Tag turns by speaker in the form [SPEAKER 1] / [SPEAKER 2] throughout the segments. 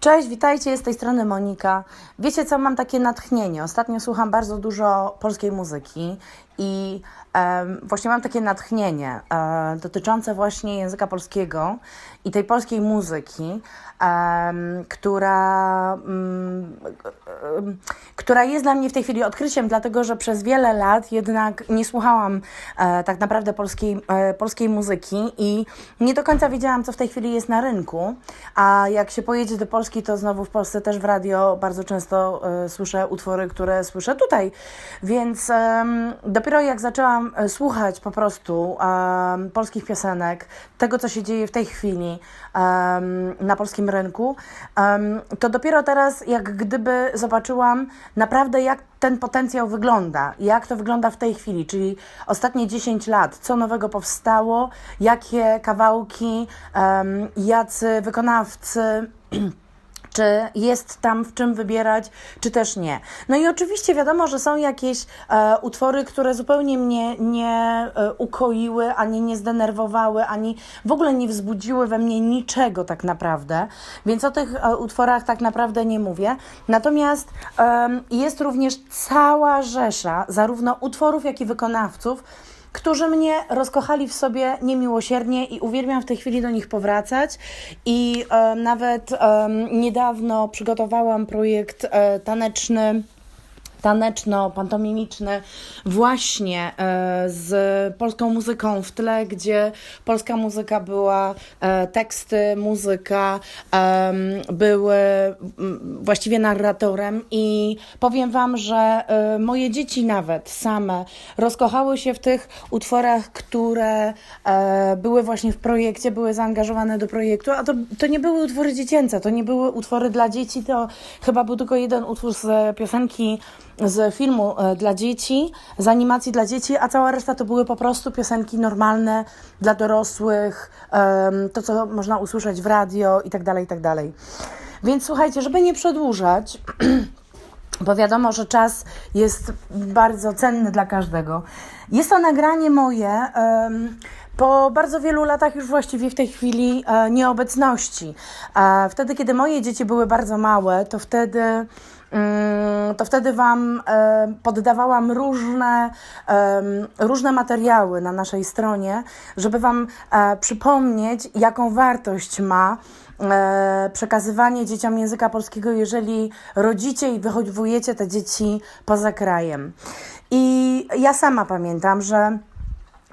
[SPEAKER 1] Cześć, witajcie, z tej strony Monika. Wiecie co, mam takie natchnienie. Ostatnio słucham bardzo dużo polskiej muzyki i właśnie mam takie natchnienie e, dotyczące właśnie języka polskiego i tej polskiej muzyki, która, mm, em, która jest dla mnie w tej chwili odkryciem, dlatego że przez wiele lat jednak nie słuchałam e, tak naprawdę polskiej, e, polskiej muzyki i nie do końca wiedziałam, co w tej chwili jest na rynku. A jak się pojedzie do Polski, to znowu w Polsce też w radio bardzo często e, słyszę utwory, które słyszę tutaj. Więc em, dopiero jak zaczęłam e, słuchać po prostu em, polskich piosenek, tego, co się dzieje w tej chwili em, na polskim rynku, em, to dopiero teraz, jak gdyby zobaczyłam naprawdę, jak ten potencjał wygląda, jak to wygląda w tej chwili, czyli ostatnie 10 lat, co nowego powstało, jakie kawałki, jacy wykonawcy. Czy jest tam w czym wybierać, czy też nie. No i oczywiście wiadomo, że są jakieś e, utwory, które zupełnie mnie nie e, ukoiły, ani nie zdenerwowały, ani w ogóle nie wzbudziły we mnie niczego tak naprawdę. Więc o tych e, utworach tak naprawdę nie mówię. Natomiast jest również cała rzesza zarówno utworów, jak i wykonawców, którzy mnie rozkochali w sobie niemiłosiernie i uwielbiam w tej chwili do nich powracać. I e, nawet em, niedawno przygotowałam projekt e, taneczny taneczno-pantomimiczny właśnie e, z polską muzyką w tle, gdzie polska muzyka była, e, teksty, muzyka były właściwie narratorem i powiem Wam, że e, moje dzieci nawet same rozkochały się w tych utworach, które były właśnie w projekcie, były zaangażowane do projektu, a to, to nie były utwory dziecięce, to nie były utwory dla dzieci, to chyba był tylko jeden utwór z piosenki z filmu e, dla dzieci, z animacji dla dzieci, a cała reszta to były po prostu piosenki normalne dla dorosłych, to co można usłyszeć w radio i tak dalej, i tak dalej. Więc słuchajcie, żeby nie przedłużać, bo wiadomo, że czas jest bardzo cenny dla każdego. Jest to nagranie moje po bardzo wielu latach już właściwie w tej chwili e, nieobecności. E, wtedy, kiedy moje dzieci były bardzo małe, to wtedy to wtedy Wam e, poddawałam różne, em, różne materiały na naszej stronie, żeby Wam e, przypomnieć, jaką wartość ma e, przekazywanie dzieciom języka polskiego, jeżeli rodzicie i wychowujecie te dzieci poza krajem. I ja sama pamiętam, że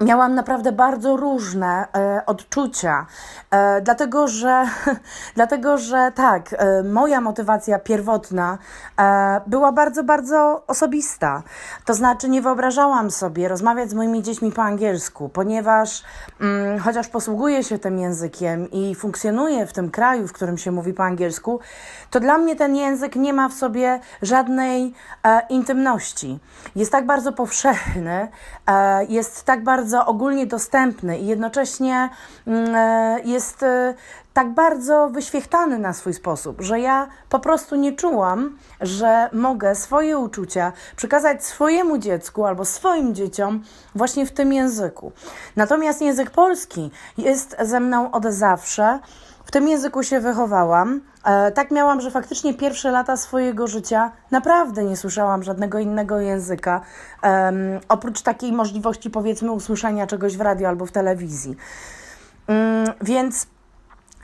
[SPEAKER 1] miałam naprawdę bardzo różne e, odczucia, e, dlatego że, dlatego że tak, e, moja motywacja pierwotna e, była bardzo, bardzo osobista. To znaczy, nie wyobrażałam sobie rozmawiać z moimi dziećmi po angielsku, ponieważ mm, chociaż posługuję się tym językiem i funkcjonuję w tym kraju, w którym się mówi po angielsku, to dla mnie ten język nie ma w sobie żadnej e, intymności. Jest tak bardzo powszechny, e, jest tak bardzo ogólnie dostępny i jednocześnie mm, e, jest e, tak bardzo wyświechtany na swój sposób, że ja po prostu nie czułam, że mogę swoje uczucia przekazać swojemu dziecku albo swoim dzieciom właśnie w tym języku. Natomiast język polski jest ze mną od zawsze. W tym języku się wychowałam. E, tak miałam, że faktycznie pierwsze lata swojego życia naprawdę nie słyszałam żadnego innego języka, oprócz takiej możliwości, powiedzmy, usłyszenia czegoś w radio albo w telewizji. Mm, więc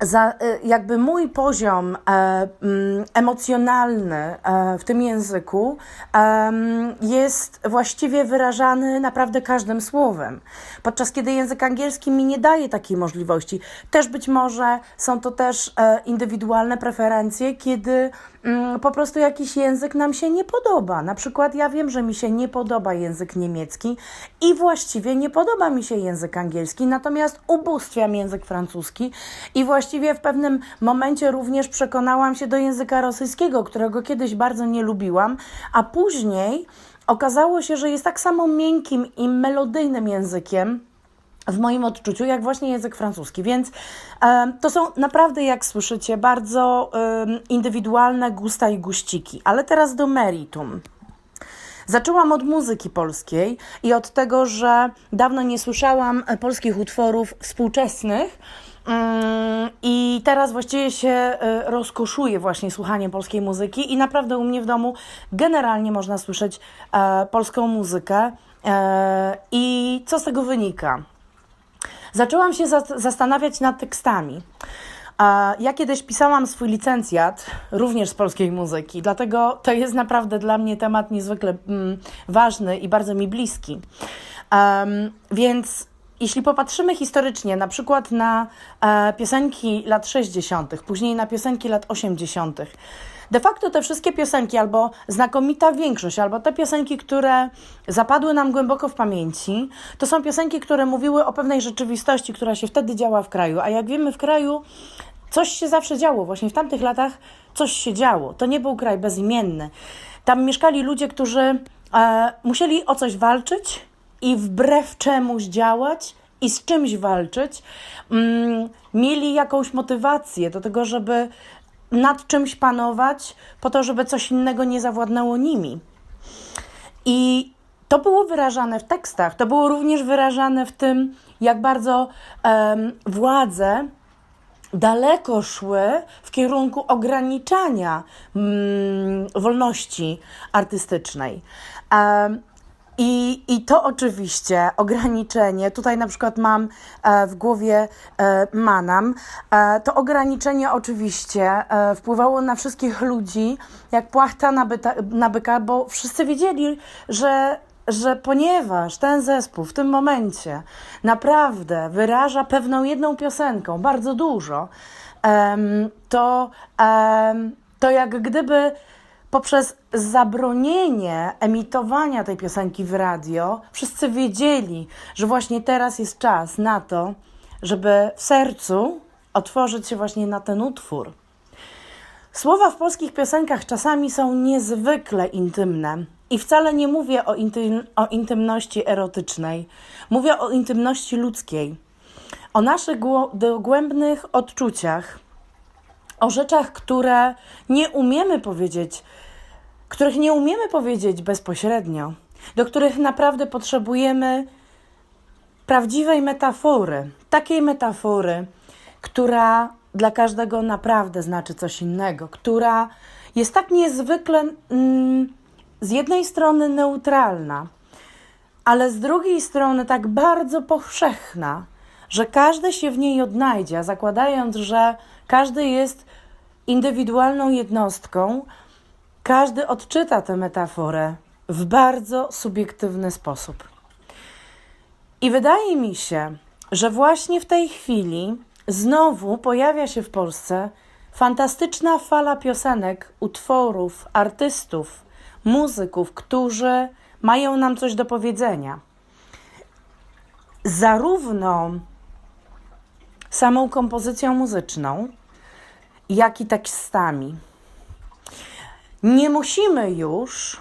[SPEAKER 1] za, y, jakby mój poziom e, mm, emocjonalny e, w tym języku em, jest właściwie wyrażany naprawdę każdym słowem. Podczas kiedy język angielski mi nie daje takiej możliwości. Też być może są to też e, indywidualne preferencje, kiedy mm, po prostu jakiś język nam się nie podoba. Na przykład ja wiem, że mi się nie podoba język niemiecki i właściwie nie podoba mi się język angielski, natomiast ubóstwiam język francuski i właściwie w pewnym momencie również przekonałam się do języka rosyjskiego, którego kiedyś bardzo nie lubiłam, a później okazało się, że jest tak samo miękkim i melodyjnym językiem, w moim odczuciu, jak właśnie język francuski. Więc to są naprawdę, jak słyszycie, bardzo indywidualne gusta i guściki. Ale teraz do meritum. Zaczęłam od muzyki polskiej i od tego, że dawno nie słyszałam polskich utworów współczesnych, Mm, I teraz właściwie się e, rozkoszuję właśnie słuchaniem polskiej muzyki i naprawdę u mnie w domu generalnie można słyszeć e, polską muzykę. E, I co z tego wynika? Zaczęłam się za- zastanawiać nad tekstami. A Ja kiedyś pisałam swój licencjat również z polskiej muzyki, dlatego to jest naprawdę dla mnie temat niezwykle mm, ważny i bardzo mi bliski. Em, więc jeśli popatrzymy historycznie, na przykład na e, piosenki lat 60., później na piosenki lat 80., de facto te wszystkie piosenki, albo znakomita większość, albo te piosenki, które zapadły nam głęboko w pamięci, to są piosenki, które mówiły o pewnej rzeczywistości, która się wtedy działa w kraju. A jak wiemy, w kraju coś się zawsze działo. Właśnie w tamtych latach coś się działo. To nie był kraj bezimienny. Tam mieszkali ludzie, którzy e, musieli o coś walczyć i wbrew czemuś działać i z czymś walczyć. Mm, mieli jakąś motywację do tego, żeby nad czymś panować, po to, żeby coś innego nie zawładnęło nimi. I to było wyrażane w tekstach, to było również wyrażane w tym, jak bardzo em, władze daleko szły w kierunku ograniczania mm, wolności artystycznej. Em, i, I to oczywiście ograniczenie, tutaj na przykład mam e, w głowie e, Manam, e, to ograniczenie oczywiście wpływało na wszystkich ludzi jak płachta na, byta, na byka, bo wszyscy wiedzieli, że, że ponieważ ten zespół w tym momencie naprawdę wyraża pewną jedną piosenką bardzo dużo, to, to jak gdyby poprzez zabronienie emitowania tej piosenki w radio, wszyscy wiedzieli, że właśnie teraz jest czas na to, żeby w sercu otworzyć się właśnie na ten utwór. Słowa w polskich piosenkach czasami są niezwykle intymne. I wcale nie mówię o, intym, o intymności erotycznej, mówię o intymności ludzkiej, o naszych dogłębnych odczuciach, o rzeczach, które nie umiemy powiedzieć, których nie umiemy powiedzieć bezpośrednio, do których naprawdę potrzebujemy prawdziwej metafory, takiej metafory, która dla każdego naprawdę znaczy coś innego, która jest tak niezwykle mm, z jednej strony neutralna, ale z drugiej strony tak bardzo powszechna, że każdy się w niej odnajdzie, zakładając, że każdy jest indywidualną jednostką, każdy odczyta tę metaforę w bardzo subiektywny sposób. I wydaje mi się, że właśnie w tej chwili znowu pojawia się w Polsce fantastyczna fala piosenek, utworów, artystów, muzyków, którzy mają nam coś do powiedzenia. Zarówno samą kompozycją muzyczną, jak i tekstami. Nie musimy już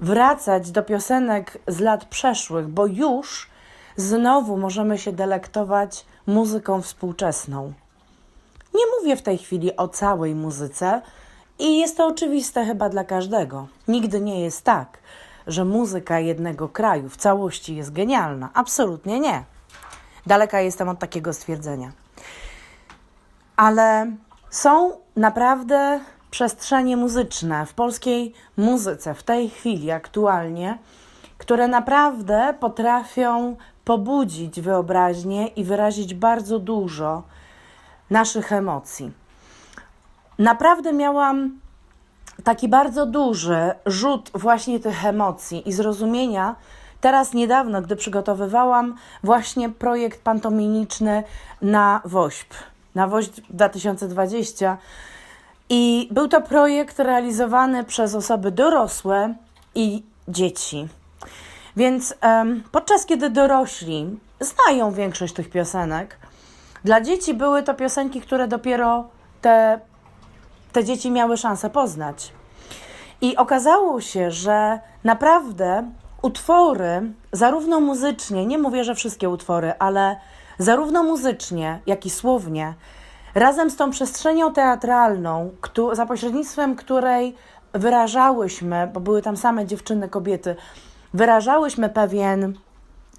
[SPEAKER 1] wracać do piosenek z lat przeszłych, bo już znowu możemy się delektować muzyką współczesną. Nie mówię w tej chwili o całej muzyce i jest to oczywiste chyba dla każdego. Nigdy nie jest tak, że muzyka jednego kraju w całości jest genialna. Absolutnie nie. Daleka jestem od takiego stwierdzenia. Ale są naprawdę przestrzenie muzyczne w polskiej muzyce w tej chwili, aktualnie, które naprawdę potrafią pobudzić wyobraźnię i wyrazić bardzo dużo naszych emocji. Naprawdę miałam taki bardzo duży rzut właśnie tych emocji i zrozumienia. Teraz niedawno, gdy przygotowywałam właśnie projekt pantomimiczny na WOŚP, na WOŚP 2020. I był to projekt realizowany przez osoby dorosłe i dzieci. Więc em, podczas kiedy dorośli znają większość tych piosenek, dla dzieci były to piosenki, które dopiero te, te dzieci miały szansę poznać. I okazało się, że naprawdę utwory, zarówno muzycznie, nie mówię, że wszystkie utwory, ale zarówno muzycznie, jak i słownie, razem z tą przestrzenią teatralną, za pośrednictwem której wyrażałyśmy, bo były tam same dziewczyny, kobiety, wyrażałyśmy pewien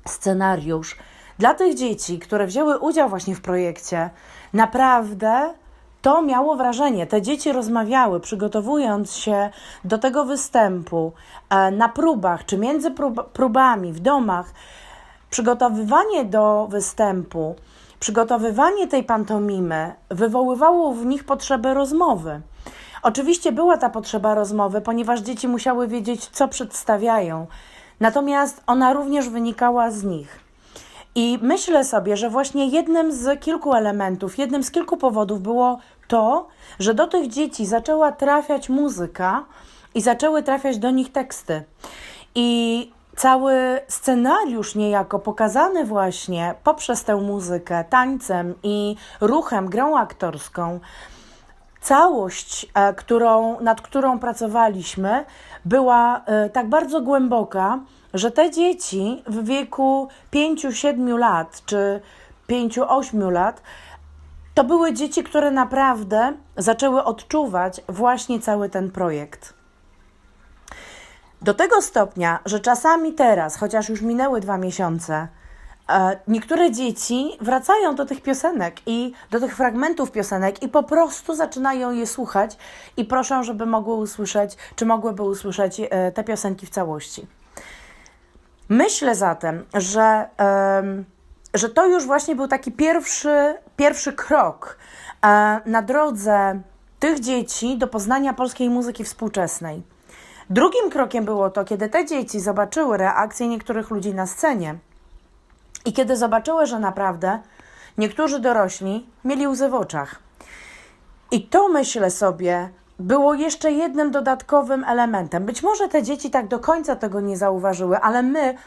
[SPEAKER 1] scenariusz, dla tych dzieci, które wzięły udział właśnie w projekcie, naprawdę to miało wrażenie. Te dzieci rozmawiały, przygotowując się do tego występu e, na próbach czy między prób próbami w domach. Przygotowywanie do występu, przygotowywanie tej pantomimy wywoływało w nich potrzebę rozmowy. Oczywiście była ta potrzeba rozmowy, ponieważ dzieci musiały wiedzieć, co przedstawiają, natomiast ona również wynikała z nich. I myślę sobie, że właśnie jednym z kilku elementów, jednym z kilku powodów było to, że do tych dzieci zaczęła trafiać muzyka i zaczęły trafiać do nich teksty. I cały scenariusz niejako pokazany właśnie poprzez tę muzykę, tańcem i ruchem, grą aktorską, całość, e, którą, nad którą pracowaliśmy, była e, tak bardzo głęboka, że te dzieci w wieku 5-7 lat czy 5-8 lat to były dzieci, które naprawdę zaczęły odczuwać właśnie cały ten projekt. Do tego stopnia, że czasami teraz, chociaż już minęły dwa miesiące, e, niektóre dzieci wracają do tych piosenek i do tych fragmentów piosenek i po prostu zaczynają je słuchać i proszą, żeby mogły usłyszeć, czy mogłyby usłyszeć e, te piosenki w całości. Myślę zatem, że, że to już właśnie był taki pierwszy, pierwszy krok e, na drodze tych dzieci do poznania polskiej muzyki współczesnej. Drugim krokiem było to, kiedy te dzieci zobaczyły reakcję niektórych ludzi na scenie i kiedy zobaczyły, że naprawdę niektórzy dorośli mieli łzy w oczach. I to myślę sobie, było jeszcze jednym dodatkowym elementem. Być może te dzieci tak do końca tego nie zauważyły, ale my,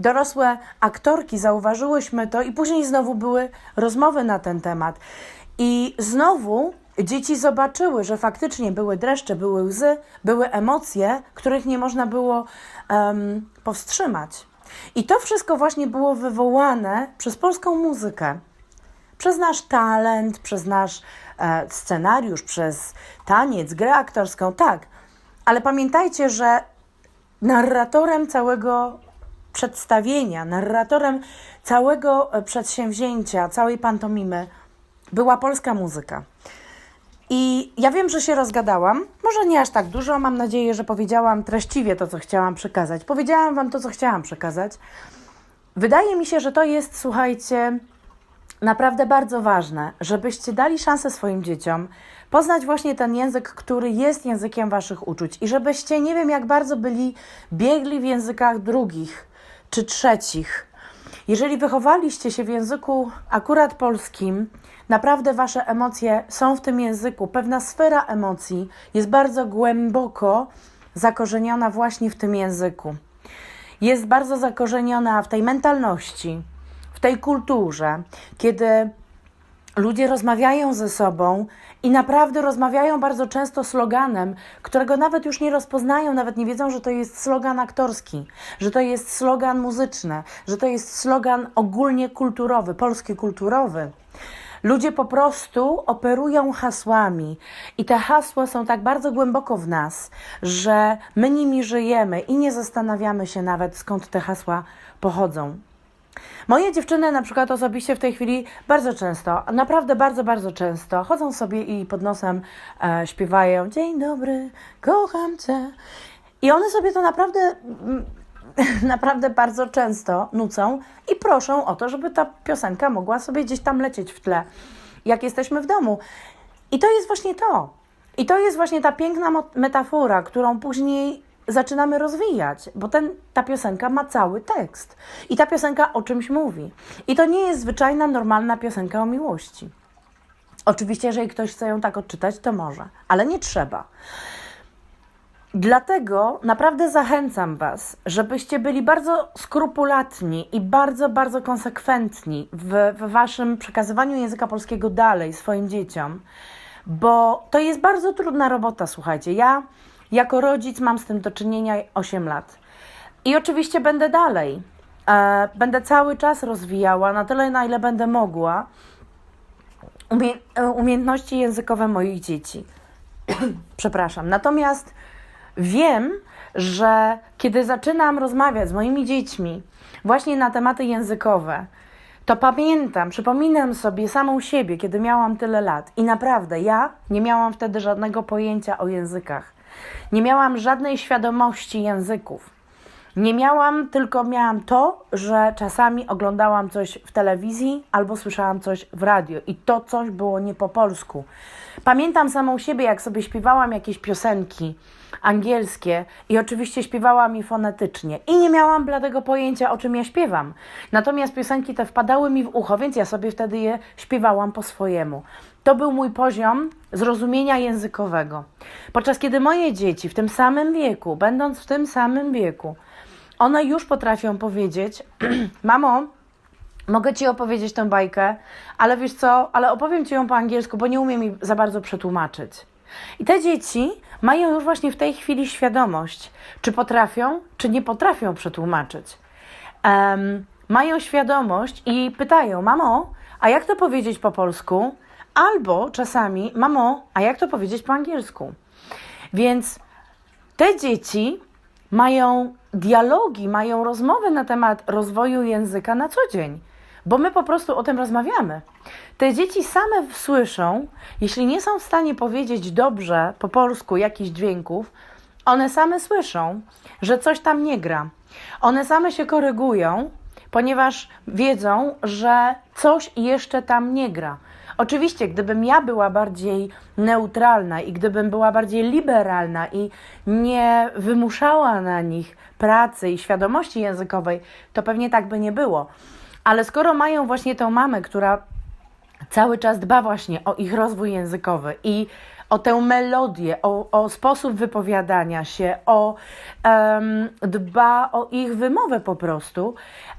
[SPEAKER 1] dorosłe aktorki, zauważyłyśmy to i później znowu były rozmowy na ten temat. I znowu dzieci zobaczyły, że faktycznie były dreszcze, były łzy, były emocje, których nie można było um, powstrzymać. I to wszystko właśnie było wywołane przez polską muzykę, przez nasz talent, przez nasz e, scenariusz, przez taniec, grę aktorską, tak. Ale pamiętajcie, że narratorem całego przedstawienia, narratorem całego e, przedsięwzięcia, całej pantomimy była polska muzyka. I ja wiem, że się rozgadałam, może nie aż tak dużo, mam nadzieję, że powiedziałam treściwie to, co chciałam przekazać. Powiedziałam Wam to, co chciałam przekazać. Wydaje mi się, że to jest, słuchajcie, naprawdę bardzo ważne, żebyście dali szansę swoim dzieciom poznać właśnie ten język, który jest językiem Waszych uczuć i żebyście nie wiem, jak bardzo byli biegli w językach drugich czy trzecich. Jeżeli wychowaliście się w języku akurat polskim, Naprawdę wasze emocje są w tym języku. Pewna sfera emocji jest bardzo głęboko zakorzeniona właśnie w tym języku. Jest bardzo zakorzeniona w tej mentalności, w tej kulturze, kiedy ludzie rozmawiają ze sobą i naprawdę rozmawiają bardzo często sloganem, którego nawet już nie rozpoznają, nawet nie wiedzą, że to jest slogan aktorski, że to jest slogan muzyczny, że to jest slogan ogólnie kulturowy, polski kulturowy. Ludzie po prostu operują hasłami i te hasła są tak bardzo głęboko w nas, że my nimi żyjemy i nie zastanawiamy się nawet skąd te hasła pochodzą. Moje dziewczyny na przykład osobiście w tej chwili bardzo często, naprawdę bardzo, bardzo często chodzą sobie i pod nosem e, śpiewają Dzień dobry, kocham Cię. I one sobie to naprawdę mm, naprawdę bardzo często nucą i proszą o to, żeby ta piosenka mogła sobie gdzieś tam lecieć w tle, jak jesteśmy w domu. I to jest właśnie to. I to jest właśnie ta piękna metafora, którą później zaczynamy rozwijać, bo ten, ta piosenka ma cały tekst. I ta piosenka o czymś mówi. I to nie jest zwyczajna, normalna piosenka o miłości. Oczywiście, jeżeli ktoś chce ją tak odczytać, to może, ale nie trzeba. Dlatego naprawdę zachęcam Was, żebyście byli bardzo skrupulatni i bardzo, bardzo konsekwentni w, w Waszym przekazywaniu języka polskiego dalej swoim dzieciom, bo to jest bardzo trudna robota, słuchajcie. Ja jako rodzic mam z tym do czynienia 8 lat. I oczywiście będę dalej. E, będę cały czas rozwijała na tyle, na ile będę mogła umie umiejętności językowe moich dzieci. Przepraszam. Natomiast Wiem, że kiedy zaczynam rozmawiać z moimi dziećmi właśnie na tematy językowe, to pamiętam, przypominam sobie samą siebie, kiedy miałam tyle lat. I naprawdę, ja nie miałam wtedy żadnego pojęcia o językach. Nie miałam żadnej świadomości języków. Nie miałam, tylko miałam to, że czasami oglądałam coś w telewizji albo słyszałam coś w radio i to coś było nie po polsku. Pamiętam samą siebie, jak sobie śpiewałam jakieś piosenki angielskie i oczywiście śpiewałam je fonetycznie i nie miałam bladego pojęcia, o czym ja śpiewam. Natomiast piosenki te wpadały mi w ucho, więc ja sobie wtedy je śpiewałam po swojemu. To był mój poziom zrozumienia językowego. Podczas kiedy moje dzieci w tym samym wieku, będąc w tym samym wieku, one już potrafią powiedzieć: Mamo, mogę ci opowiedzieć tę bajkę, ale wiesz co, ale opowiem ci ją po angielsku, bo nie umiem mi za bardzo przetłumaczyć. I te dzieci mają już właśnie w tej chwili świadomość, czy potrafią, czy nie potrafią przetłumaczyć. Um, mają świadomość i pytają: Mamo, a jak to powiedzieć po polsku? Albo czasami: Mamo, a jak to powiedzieć po angielsku? Więc te dzieci mają dialogi, mają rozmowy na temat rozwoju języka na co dzień, bo my po prostu o tym rozmawiamy. Te dzieci same słyszą, jeśli nie są w stanie powiedzieć dobrze po polsku jakichś dźwięków, one same słyszą, że coś tam nie gra. One same się korygują, ponieważ wiedzą, że coś jeszcze tam nie gra. Oczywiście, gdybym ja była bardziej neutralna i gdybym była bardziej liberalna i nie wymuszała na nich pracy i świadomości językowej, to pewnie tak by nie było. Ale skoro mają właśnie tę mamę, która cały czas dba właśnie o ich rozwój językowy i o tę melodię, o, o sposób wypowiadania się, o um, dba o ich wymowę po prostu,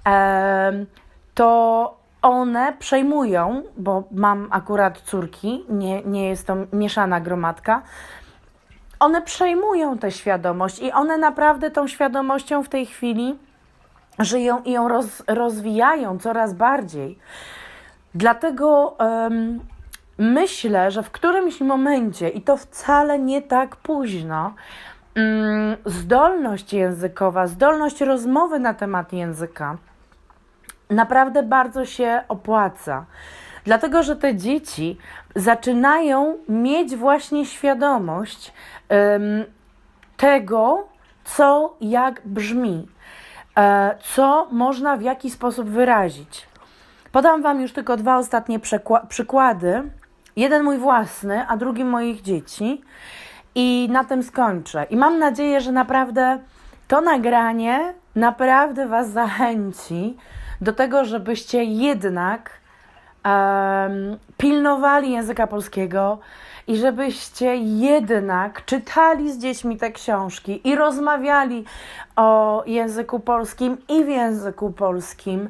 [SPEAKER 1] um, to one przejmują, bo mam akurat córki, nie, nie jest to mieszana gromadka, one przejmują tę świadomość i one naprawdę tą świadomością w tej chwili żyją i ją roz, rozwijają coraz bardziej. Dlatego um, myślę, że w którymś momencie, i to wcale nie tak późno, um, zdolność językowa, zdolność rozmowy na temat języka naprawdę bardzo się opłaca. Dlatego, że te dzieci zaczynają mieć właśnie świadomość um, tego, co jak brzmi, co można w jaki sposób wyrazić. Podam Wam już tylko dwa ostatnie przykłady. Jeden mój własny, a drugi moich dzieci. I na tym skończę. I mam nadzieję, że naprawdę to nagranie naprawdę Was zachęci do tego, żebyście jednak um, pilnowali języka polskiego i żebyście jednak czytali z dziećmi te książki i rozmawiali o języku polskim i w języku polskim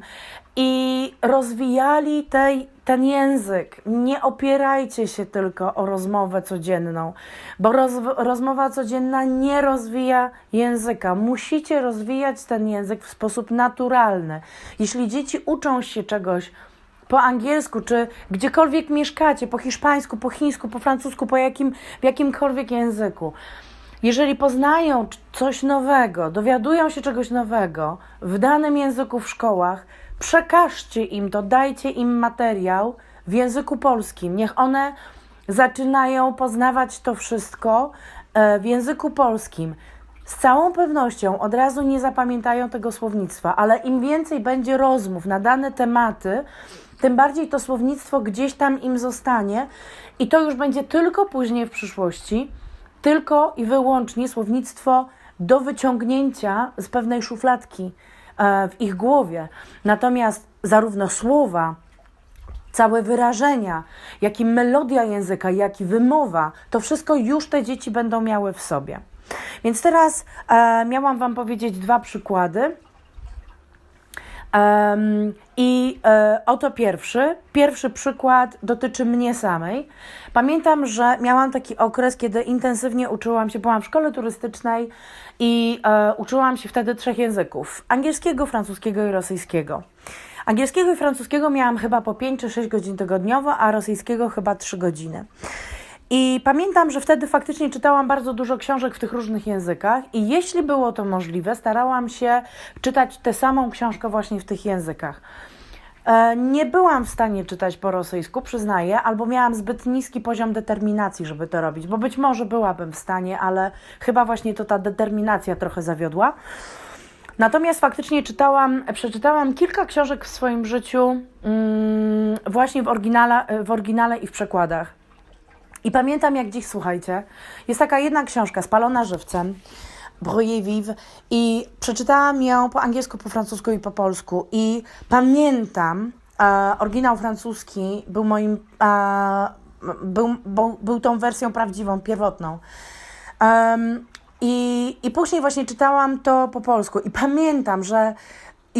[SPEAKER 1] i rozwijali tej, ten język. Nie opierajcie się tylko o rozmowę codzienną, bo roz, rozmowa codzienna nie rozwija języka. Musicie rozwijać ten język w sposób naturalny. Jeśli dzieci uczą się czegoś po angielsku, czy gdziekolwiek mieszkacie, po hiszpańsku, po chińsku, po francusku, po jakim, w jakimkolwiek języku, jeżeli poznają coś nowego, dowiadują się czegoś nowego w danym języku w szkołach, przekażcie im to, dajcie im materiał w języku polskim. Niech one zaczynają poznawać to wszystko e, w języku polskim. Z całą pewnością od razu nie zapamiętają tego słownictwa, ale im więcej będzie rozmów na dane tematy, tym bardziej to słownictwo gdzieś tam im zostanie i to już będzie tylko później w przyszłości, tylko i wyłącznie słownictwo do wyciągnięcia z pewnej szufladki e, w ich głowie. Natomiast zarówno słowa, całe wyrażenia, jak i melodia języka, jak i wymowa, to wszystko już te dzieci będą miały w sobie. Więc teraz e, miałam Wam powiedzieć dwa przykłady. I e, oto pierwszy. Pierwszy przykład dotyczy mnie samej. Pamiętam, że miałam taki okres, kiedy intensywnie uczyłam się, byłam w szkole turystycznej i e, uczyłam się wtedy trzech języków: angielskiego, francuskiego i rosyjskiego. Angielskiego i francuskiego miałam chyba po 5 czy 6 godzin tygodniowo, a rosyjskiego chyba 3 godziny. I pamiętam, że wtedy faktycznie czytałam bardzo dużo książek w tych różnych językach, i jeśli było to możliwe, starałam się czytać tę samą książkę właśnie w tych językach. E, Nie byłam w stanie czytać po rosyjsku, przyznaję, albo miałam zbyt niski poziom determinacji, żeby to robić, bo być może byłabym w stanie, ale chyba właśnie to ta determinacja trochę zawiodła. Natomiast faktycznie czytałam, przeczytałam kilka książek w swoim życiu mm, właśnie w oryginale, w oryginale i w przekładach. I pamiętam jak dziś, słuchajcie, jest taka jedna książka, Spalona żywcem, Brûlée vive i przeczytałam ją po angielsku, po francusku i po polsku i pamiętam, e, oryginał francuski był moim, e, był, był, był tą wersją prawdziwą, pierwotną. I, I później właśnie czytałam to po polsku i pamiętam, że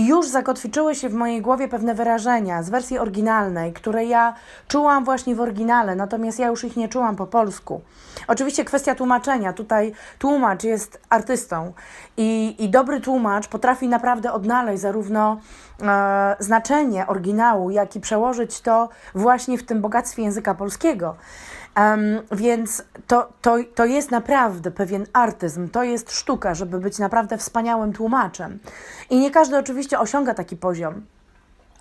[SPEAKER 1] już zakotwiczyły się w mojej głowie pewne wyrażenia z wersji oryginalnej, które ja czułam właśnie w oryginale, natomiast ja już ich nie czułam po polsku. Oczywiście kwestia tłumaczenia. Tutaj tłumacz jest artystą i, i dobry tłumacz potrafi naprawdę odnaleźć zarówno e, znaczenie oryginału, jak i przełożyć to właśnie w tym bogactwie języka polskiego. Em, więc to, to, to jest naprawdę pewien artyzm, to jest sztuka, żeby być naprawdę wspaniałym tłumaczem. I nie każdy oczywiście osiąga taki poziom.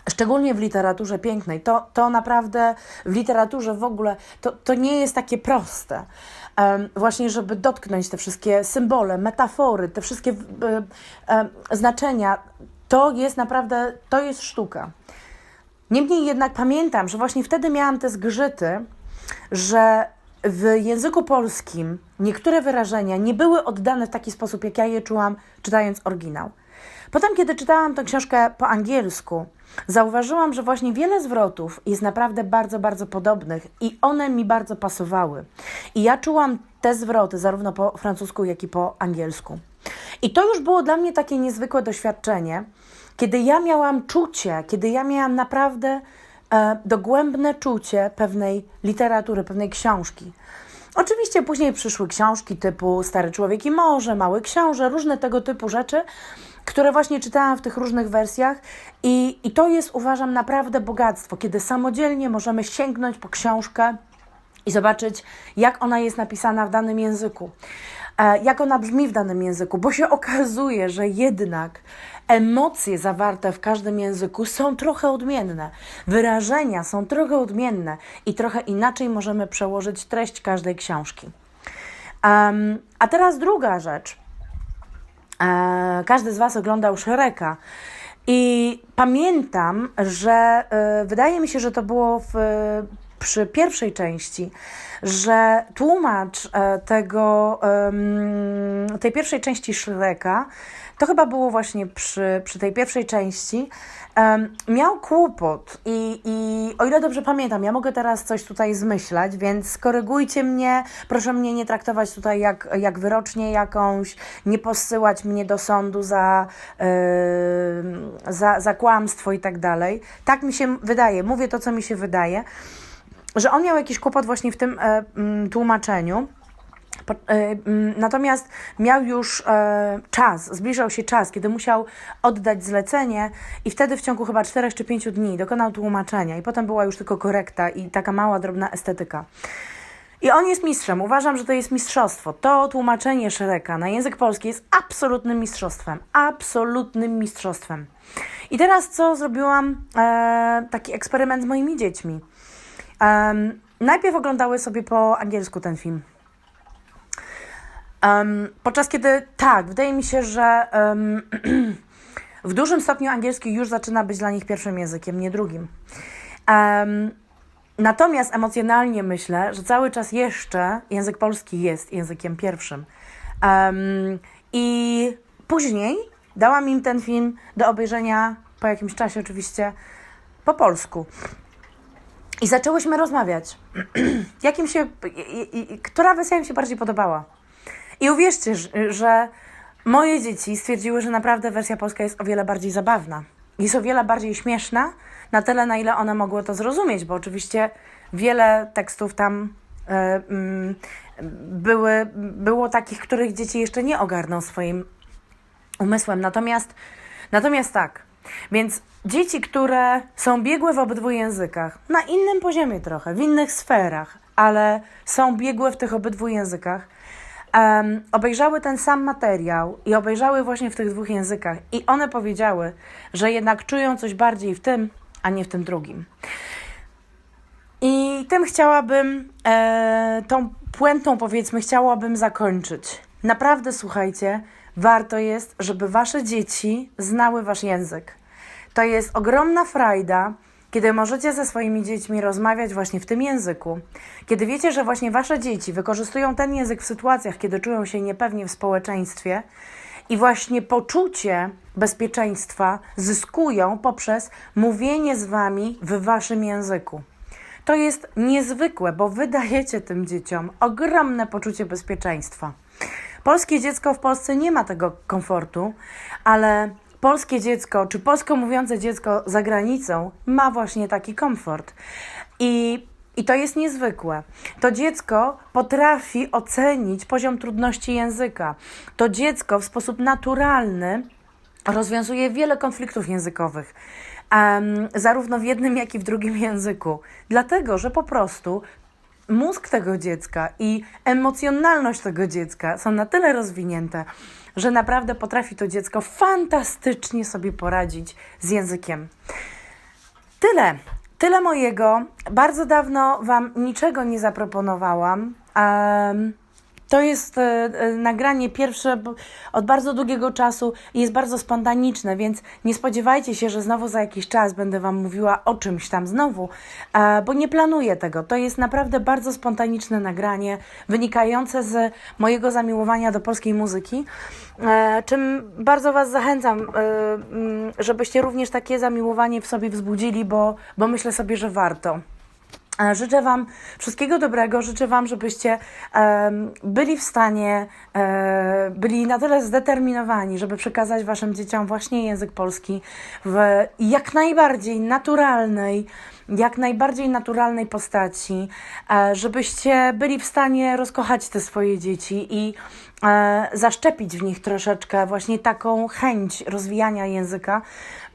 [SPEAKER 1] Szczególnie w literaturze pięknej. To, to naprawdę w literaturze w ogóle to, to nie jest takie proste. Em, właśnie, żeby dotknąć te wszystkie symbole, metafory, te wszystkie e, e, znaczenia. To jest naprawdę, to jest sztuka. Niemniej jednak pamiętam, że właśnie wtedy miałam te zgrzyty, że w języku polskim niektóre wyrażenia nie były oddane w taki sposób, jak ja je czułam, czytając oryginał. Potem, kiedy czytałam tę książkę po angielsku, zauważyłam, że właśnie wiele zwrotów jest naprawdę bardzo, bardzo podobnych i one mi bardzo pasowały. I ja czułam te zwroty zarówno po francusku, jak i po angielsku. I to już było dla mnie takie niezwykłe doświadczenie, kiedy ja miałam czucie, kiedy ja miałam naprawdę dogłębne czucie pewnej literatury, pewnej książki. Oczywiście później przyszły książki typu Stary Człowiek i Morze, Mały Książę, różne tego typu rzeczy, które właśnie czytałam w tych różnych wersjach i, i to jest uważam naprawdę bogactwo, kiedy samodzielnie możemy sięgnąć po książkę i zobaczyć, jak ona jest napisana w danym języku, e, jak ona brzmi w danym języku, bo się okazuje, że jednak emocje zawarte w każdym języku są trochę odmienne, wyrażenia są trochę odmienne i trochę inaczej możemy przełożyć treść każdej książki. Um, a teraz druga rzecz. E, każdy z Was oglądał Shreka. I pamiętam, że e, wydaje mi się, że to było w, przy pierwszej części, że tłumacz e, tego, tej pierwszej części Shreka, to chyba było właśnie przy, przy tej pierwszej części, miał kłopot i, i o ile dobrze pamiętam, ja mogę teraz coś tutaj zmyślać, więc skorygujcie mnie, proszę mnie nie traktować tutaj jak, jak wyrocznie jakąś, nie posyłać mnie do sądu za, za, za kłamstwo i tak dalej. Tak mi się wydaje, mówię to, co mi się wydaje że on miał jakiś kłopot właśnie w tym e, mm, tłumaczeniu. E, mm, natomiast miał już e, czas, zbliżał się czas, kiedy musiał oddać zlecenie, i wtedy w ciągu chyba 4 czy 5 dni dokonał tłumaczenia, i potem była już tylko korekta i taka mała, drobna estetyka. I on jest mistrzem. Uważam, że to jest mistrzostwo. To tłumaczenie Szereka na język polski jest absolutnym mistrzostwem. Absolutnym mistrzostwem. I teraz co zrobiłam? E, taki eksperyment z moimi dziećmi. Um, najpierw oglądały sobie po angielsku ten film. Um, podczas kiedy, tak, wydaje mi się, że um, w dużym stopniu angielski już zaczyna być dla nich pierwszym językiem, nie drugim. Um, natomiast emocjonalnie myślę, że cały czas jeszcze język polski jest językiem pierwszym. I później dałam im ten film do obejrzenia po jakimś czasie, oczywiście po polsku. I zaczęłyśmy rozmawiać. Jakim się, i, i, która wersja im się bardziej podobała. I uwierzcie, że- moje dzieci stwierdziły, że naprawdę wersja polska jest o wiele bardziej zabawna. Jest o wiele bardziej śmieszna, na tyle, na ile one mogły to zrozumieć, bo oczywiście wiele tekstów tam e, mm, były, było takich, których dzieci jeszcze nie ogarną swoim umysłem. Natomiast, natomiast tak, więc dzieci, które są biegłe w obydwu językach, na innym poziomie trochę, w innych sferach, ale są biegłe w tych obydwu językach, em, obejrzały ten sam materiał i obejrzały właśnie w tych dwóch językach i one powiedziały, że jednak czują coś bardziej w tym, a nie w tym drugim. I tym chciałabym, e, tą puentą powiedzmy, chciałabym zakończyć. Naprawdę słuchajcie, warto jest, żeby wasze dzieci znały wasz język. To jest ogromna frajda, kiedy możecie ze swoimi dziećmi rozmawiać właśnie w tym języku. Kiedy wiecie, że właśnie wasze dzieci wykorzystują ten język w sytuacjach, kiedy czują się niepewnie w społeczeństwie i właśnie poczucie bezpieczeństwa zyskują poprzez mówienie z wami w waszym języku. To jest niezwykłe, bo wy dajecie tym dzieciom ogromne poczucie bezpieczeństwa. Polskie dziecko w Polsce nie ma tego komfortu, ale polskie dziecko, czy polsko mówiące dziecko za granicą ma właśnie taki komfort. I, I to jest niezwykłe. To dziecko potrafi ocenić poziom trudności języka. To dziecko w sposób naturalny rozwiązuje wiele konfliktów językowych, em, zarówno w jednym, jak i w drugim języku, dlatego że po prostu mózg tego dziecka i emocjonalność tego dziecka są na tyle rozwinięte, że naprawdę potrafi to dziecko fantastycznie sobie poradzić z językiem. Tyle. Tyle mojego. Bardzo dawno Wam niczego nie zaproponowałam. Em, to jest e, e, nagranie pierwsze od bardzo długiego czasu i jest bardzo spontaniczne, więc nie spodziewajcie się, że znowu za jakiś czas będę Wam mówiła o czymś tam znowu, e, bo nie planuję tego. To jest naprawdę bardzo spontaniczne nagranie, wynikające z mojego zamiłowania do polskiej muzyki, czym bardzo Was zachęcam, żebyście również takie zamiłowanie w sobie wzbudzili, bo, bo myślę sobie, że warto. E, Życzę Wam wszystkiego dobrego. Życzę Wam, żebyście em, byli w stanie, e, byli na tyle zdeterminowani, żeby przekazać Waszym dzieciom właśnie język polski w jak najbardziej naturalnej, jak najbardziej naturalnej postaci, e, żebyście byli w stanie rozkochać te swoje dzieci i zaszczepić w nich troszeczkę właśnie taką chęć rozwijania języka,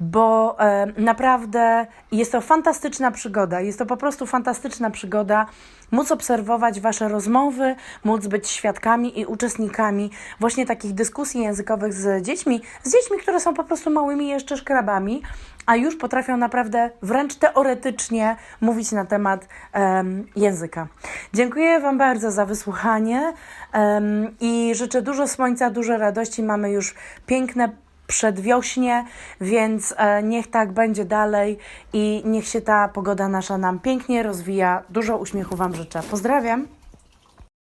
[SPEAKER 1] bo naprawdę jest to fantastyczna przygoda. Jest to po prostu fantastyczna przygoda móc obserwować Wasze rozmowy, móc być świadkami i uczestnikami właśnie takich dyskusji językowych z dziećmi, z dziećmi, które są po prostu małymi jeszcze szkrabami, a już potrafią naprawdę wręcz teoretycznie mówić na temat em, języka. Dziękuję Wam bardzo za wysłuchanie em, i życzę dużo słońca, dużo radości. Mamy już piękne przedwiośnie, więc e, niech tak będzie dalej i niech się ta pogoda nasza nam pięknie rozwija. Dużo uśmiechu Wam życzę. Pozdrawiam!